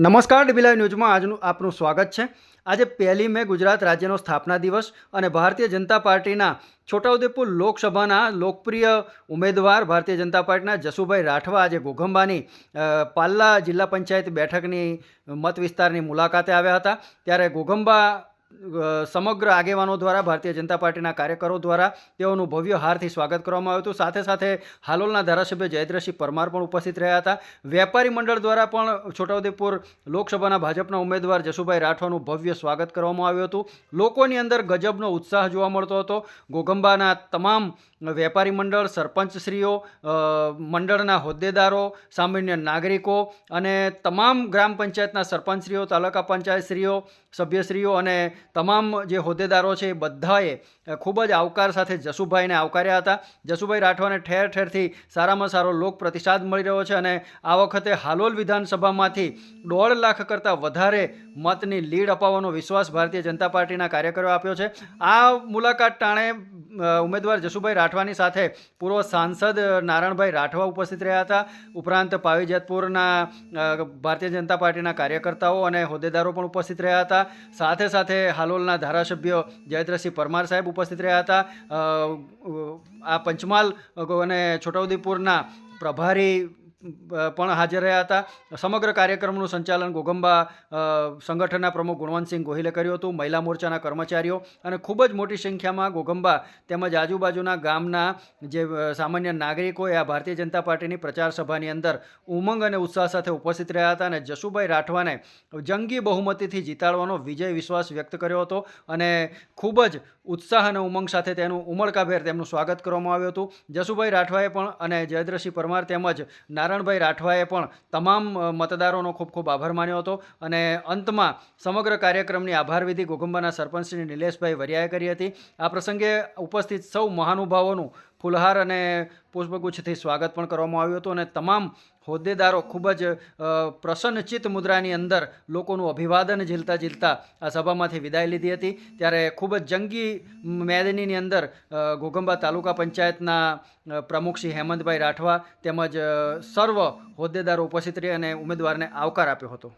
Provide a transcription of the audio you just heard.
નમસ્કાર ડીબી ન્યૂઝમાં આજનું આપનું સ્વાગત છે. આજે પહેલી મે ગુજરાત રાજ્યનો સ્થાપના દિવસ અને ભારતીય જનતા પાર્ટીના છોટાઉદેપુર લોકસભાના લોકપ્રિય ઉમેદવાર ભારતીય જનતા પાર્ટીના જસુભાઈ રાઠવા આજે ઘોઘંબાની પાલ્લા જિલ્લા પંચાયત બેઠકની મત વિસ્તારની મુલાકાતે આવ્યા હતા. ત્યારે ઘોઘંબા સમગ્ર આગેવાનો દ્વારા, ભારતીય જનતા પાર્ટીના કાર્યકરો દ્વારા તેઓનું ભવ્ય હારથી સ્વાગત કરવામાં આવ્યું હતું. સાથે સાથે હાલોલના ધારાસભ્ય જયદ્રસિંહ પરમાર પણ ઉપસ્થિત રહ્યા હતા. વેપારી મંડળ દ્વારા પણ છોટાઉદેપુર લોકસભાના ભાજપના ઉમેદવાર જસુભાઈ રાઠવાનું ભવ્ય સ્વાગત કરવામાં આવ્યું હતું. લોકોની અંદર ગજબનો ઉત્સાહ જોવા મળતો હતો. ગોગંબાના તમામ વેપારી મંડળ, સરપંચશ્રીઓ મંડળના હોદ્દેદારો, સામાન્ય નાગરિકો અને તમામ ગ્રામ પંચાયતના સરપંચશ્રીઓ, તાલુકા પંચાયતશ્રીઓ, સભ્યશ્રીઓ અને તમામ જે હોદ્દેદારો છે એ બધાએ ખૂબ જ આવકાર સાથે જસુભાઈને આવકાર્યા હતા. જસુભાઈ રાઠવાને ઠેર ઠેરથી સારામાં સારો લોક પ્રતિસાદ મળી રહ્યો છે અને આ વખતે હાલોલ વિધાનસભામાંથી દોઢ લાખ કરતાં વધારે મતની લીડ અપાવવાનો વિશ્વાસ ભારતીય જનતા પાર્ટીના કાર્યકરો આપ્યો છે. આ મુલાકાત ટાણે ઉમેદવાર જસુભાઈ રાઠવાની સાથે પૂર્વ સાંસદ નારાયણભાઈ રાઠવા ઉપસ્થિત રહ્યા હતા. ઉપરાંત પાવીજતપુરના ભારતીય જનતા પાર્ટીના કાર્યકર્તાઓ અને હોદ્દેદારો પણ ઉપસ્થિત રહ્યા હતા. સાથે સાથે હાલોલના ધારાસભ્ય જયદ્રસિંહ પરમાર સાહેબ ઉપસ્થિત રહ્યા હતા. આ પંચમહાલ અને છોટાઉદેપુરના પ્રભારી પણ હાજર રહ્યા હતા. સમગ્ર કાર્યક્રમનું સંચાલન ગોગંબા સંગઠનના પ્રમુખ ગુણવંતસિંહ ગોહિલે કર્યું હતું, મહિલા મોરચાના કર્મચારીઓ અને ખૂબ જ મોટી સંખ્યામાં ગોગંબા તેમજ આજુબાજુના ગામના જે સામાન્ય નાગરિકોએ આ ભારતીય જનતા પાર્ટીની પ્રચાર સભાની અંદર ઉમંગ અને ઉત્સાહ સાથે ઉપસ્થિત રહ્યા હતા અને જસુભાઈ રાઠવાને જંગી બહુમતીથી જીતાડવાનો વિજય વિશ્વાસ વ્યક્ત કર્યો હતો અને ખૂબ જ ઉત્સાહ અને ઉમંગ સાથે તેનું ઉમળકાભેર તેમનું સ્વાગત કરવામાં આવ્યું હતું. જસુભાઈ રાઠવાએ પણ અને જયદ્રસિંહ પરમાર તેમજ નારાયણભાઈ રાઠવાએ પણ તમામ મતદારોનો ખૂબ ખૂબ આભાર માન્યો હતો અને અંતમાં સમગ્ર કાર્યક્રમની આભાર વિધિ ગોગંબાના સરપંચ શ્રી નિલેશભાઈ વરિયાએ કરી હતી. આ પ્રસંગે ઉપસ્થિત સૌ મહાનુભાવોનું ફુલહાર અને પુષ્પગુચ્છથી સ્વાગત પણ કરવામાં આવ્યું હતું અને તમામ હોદ્દેદારો ખૂબ જ પ્રસન્નચિત મુદ્રાની અંદર લોકોનું અભિવાદન ઝીલતા ઝીલતા આ સભામાંથી વિદાય લીધી હતી. ત્યારે ખૂબ જ જંગી મેદનીની અંદર ઘોઘંબા તાલુકા પંચાયતના પ્રમુખ શ્રી હેમંતભાઈ રાઠવા તેમજ સર્વ હોદ્દેદારો ઉપસ્થિત રહી અને ઉમેદવારને આવકાર આપ્યો હતો.